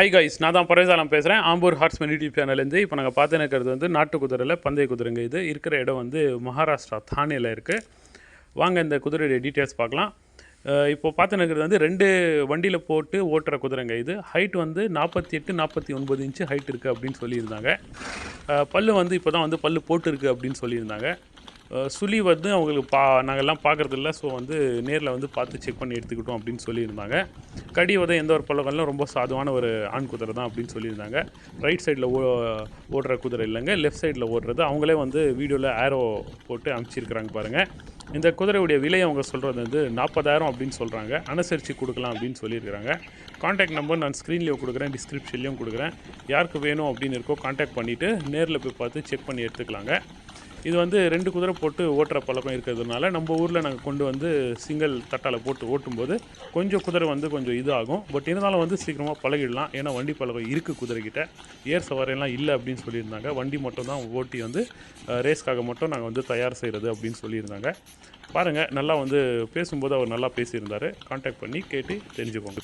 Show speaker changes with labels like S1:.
S1: Hi guys நான் தான் பரவேசாலம் பேசுகிறேன் ஆம்பூர் ஹார்ஸ் யூடியூப் சேனல்லேருந்து இப்போ நாங்கள் பார்த்துன்னு இருக்கிறது வந்து நாட்டு குதிரையில் பந்தய குதிரைங்க இது. இருக்கிற இடம் வந்து மகாராஷ்டிரா தானேல இருக்குது வாங்க இந்த குதிரையுடைய டீட்டெயில்ஸ் பார்க்கலாம். இப்போ பார்த்துன்னு இருக்கிறது வந்து ரெண்டு வண்டியில் போட்டு ஓட்டுற குதிரைங்க இது. ஹைட் வந்து நாற்பத்தி எட்டு நாற்பத்தி ஒன்பது இன்ச்சு ஹைட் இருக்குது அப்படின்னு சொல்லியிருந்தாங்க. பல் பல்லு வந்து இப்போ தான் வந்து பல்லு போட்டுருக்கு அப்படின்னு சொல்லியிருந்தாங்க. சுழி வந்து அவங்களுக்கு பா நாங்கள்லாம் பார்க்குறதில்ல. ஸோ வந்து நேரில் வந்து பார்த்து செக் பண்ணி எடுத்துக்கிட்டோம் அப்படின்னு சொல்லியிருந்தாங்க. கடி உதை எந்த ஒரு பழக்கம்லாம் ரொம்ப சாதுவான ஒரு ஆண் குதிரை தான் அப்படின்னு சொல்லியிருந்தாங்க. ரைட் சைடில் ஓ ஓடுற குதிரை இல்லைங்க. லெஃப்ட் சைடில் ஓடுறது. அவங்களே வந்து வீடியோவில் ஆரோ போட்டு அனுப்பிச்சிருக்கிறாங்க பாருங்கள் இந்த குதிரையுடைய விலை அவங்க சொல்கிறது வந்து நாற்பதாயிரம் அப்படின்னு சொல்கிறாங்க அனுசரித்து கொடுக்கலாம் அப்படின்னு சொல்லியிருக்கிறாங்க. காண்டாக்ட் நம்பர் நான் ஸ்க்ரீன்லேயும் கொடுக்குறேன் டிஸ்கிரிப்ஷன்லேயும் கொடுக்குறேன். யாருக்கு வேணும் அப்படின்னு இருக்கோ காண்டாக்ட் பண்ணிவிட்டு நேரில் போய் பார்த்து செக் பண்ணி எடுத்துக்கலாங்க. இது வந்து ரெண்டு குதிரை போட்டு ஓட்டுற பழக்கம் இருக்கிறதுனால நம்ம ஊரில் நாங்கள் கொண்டு வந்து சிங்கிள் தட்டால் போட்டு ஓட்டும்போது கொஞ்சம் குதிரை வந்து கொஞ்சம் இதாகும். பட் இருந்தாலும் வந்து சீக்கிரமாக பழகிடலாம். ஏன்னா வண்டி பழக்கம் இருக்குது குதிரைக்கிட்ட ஏர் சவாரியெல்லாம் இல்லை அப்படின்னு சொல்லியிருந்தாங்க. வண்டி மட்டும் தான் ஓட்டி வந்து ரேஸ்க்காக மட்டும் நாங்கள் வந்து தயார் செய்கிறது அப்படின்னு சொல்லியிருந்தாங்க. பாருங்கள் நல்லா வந்து பேசும்போது அவர் நல்லா பேசியிருந்தார். காண்டாக்ட் பண்ணி கேட்டு தெரிஞ்சுக்கோங்க.